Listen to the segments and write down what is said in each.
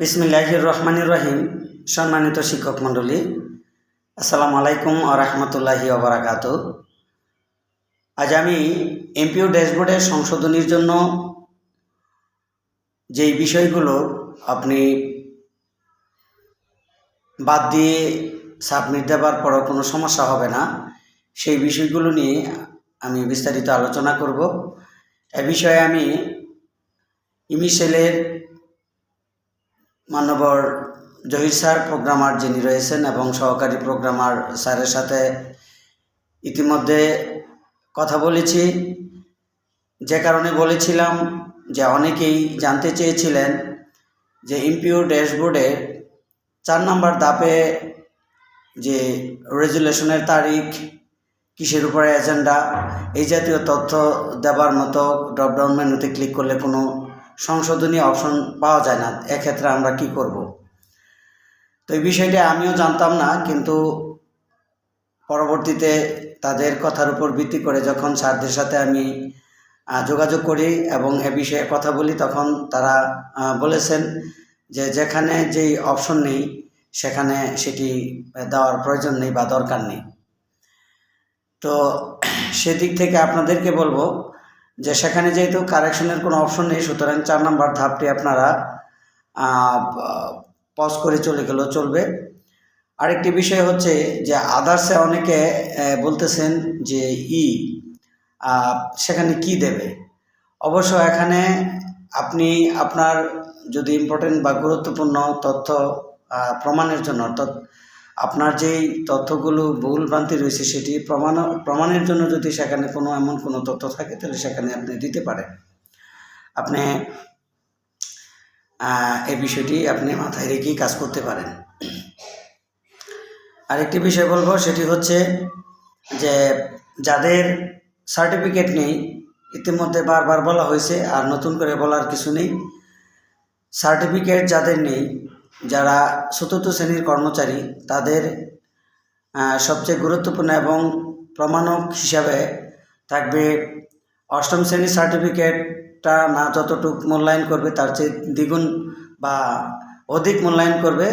বিসমিল্লাহির রহমানির রহিম সম্মানিত শিক্ষক মণ্ডলী, আসসালামু আলাইকুম আ রহমতুল্লাহি ওবরাকাত আজ আমি এমপিও ড্যাশবোর্ডের সংশোধনীর জন্য যেই বিষয়গুলো আপনি বাদ দিয়ে সাবমিট দেওয়ার পরও কোনো সমস্যা হবে না, সেই বিষয়গুলো নিয়ে আমি বিস্তারিত আলোচনা করব। এ বিষয়ে আমি ইমিসেলের মানবর জহির স্যার, প্রোগ্রামার যিনি রয়েছেন এবং সহকারী প্রোগ্রামার স্যারের সাথে ইতিমধ্যে কথা বলেছি। যে কারণে বলেছিলাম যে অনেকেই জানতে চেয়েছিলেন যে ইমপিও ড্যাশবোর্ডের চার নম্বর ধাপে যে রেজুলেশনের তারিখ, কিসের উপরে এজেন্ডা, এই জাতীয় তথ্য দেওয়ার মতো ড্রপডাউন মেনুতে ক্লিক করলে কোনো সংশোধনী অপশন পাওয়া যায় না, এক্ষেত্রে আমরা কি করব? তো এই বিষয়টা আমিও জানতাম না, কিন্তু পরবর্তীতে তাদের কথার উপর ভিত্তি করে যখন স্যারদের সাথে আমি যোগাযোগ করি এবং এ বিষয়ে কথা বলি, তখন তারা বলেছেন যে যেখানে যেই অপশন নেই, সেখানে সেটি দেওয়ার প্রয়োজন নেই বা দরকার নেই। তো সেদিক থেকে আপনাদেরকে বলব যে সেখানে যেহেতু কারেকশনের কোনো অপশন নেই, সুতরাং চার নাম্বার ধাপটি আপনারা পজ করে চলে গেলেও চলবে। আরেকটি বিষয় হচ্ছে যে আদার্সে অনেকে বলতেছেন যে ই সেখানে কি দেবে? অবশ্য এখানে আপনি আপনার যদি ইম্পর্টেন্ট বা গুরুত্বপূর্ণ তথ্য প্রমাণের জন্য অর্থাৎ আপনার যেই তথ্যগুলো ভুল ভ্রান্তি রয়েছে সেটি প্রমাণ, প্রমাণের জন্য যদি সেখানে কোনো, এমন কোনো তথ্য থাকে, তাহলে সেখানে আপনি দিতে পারেন। আপনি এই বিষয়টি আপনি মাথায় রেখেই কাজ করতে পারেন। আরেকটি বিষয় বলব, সেটি হচ্ছে যে যাদের সার্টিফিকেট নেই, ইতিমধ্যে বারবার বলা হয়েছে, আর নতুন করে বলার কিছু নেই সার্টিফিকেট যাদের নেই যারা চতুর্থ শ্রেণির কর্মচারী, তাদের সবচেয়ে গুরুত্বপূর্ণ এবং প্রমাণক হিসাবে থাকবে অষ্টম শ্রেণির সার্টিফিকেটটা না যতটুক মূল্যায়ন করবে, তার চেয়ে দ্বিগুণ বা অধিক মূল্যায়ন করবে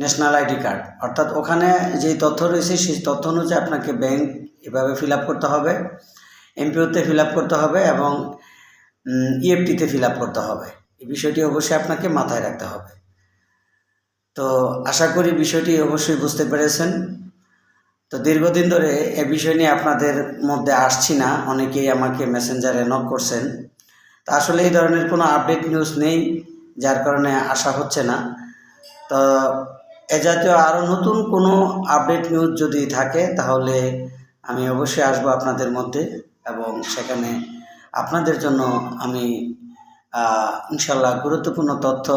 ন্যাশনাল আইডি কার্ড। অর্থাৎ ওখানে যেই তথ্য রয়েছে, সেই তথ্য অনুযায়ী আপনাকে ব্যাংক এভাবে ফিল করতে হবে, এমপিওতে ফিল করতে হবে এবং ইএফটিতে ফিল করতে হবে। এই বিষয়টি অবশ্যই আপনাকে মাথায় রাখতে হবে। তো আশা করি বিষয়টি অবশ্যই বুঝতে পেরেছেন। তো দীর্ঘদিন ধরে এ বিষয় নিয়ে আপনাদের মধ্যে আসছি না, অনেকেই আমাকে মেসেঞ্জারে নক করছেন। তা আসলে এই ধরনের কোনো আপডেট নিউজ নেই, যার কারণে আসা হচ্ছে না। তো এ জাতীয় আরও নতুন কোনো আপডেট নিউজ যদি থাকে, তাহলে আমি অবশ্যই আসব আপনাদের মধ্যে এবং সেখানে আপনাদের জন্য আমি ইনশাল্লাহ গুরুত্বপূর্ণ তথ্য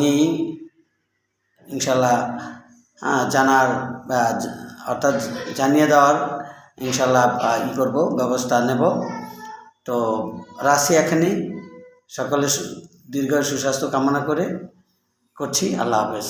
নিয়েই ইনশাল্লাহ জানার অর্থাৎ জানিয়ে দেওয়ার ইনশাল্লাহ ই করব, ব্যবস্থা নেব। তো রাশি এখানে সকলে দীর্ঘ সুস্বাস্থ্য কামনা করে করছি। আল্লাহ হাফেজ।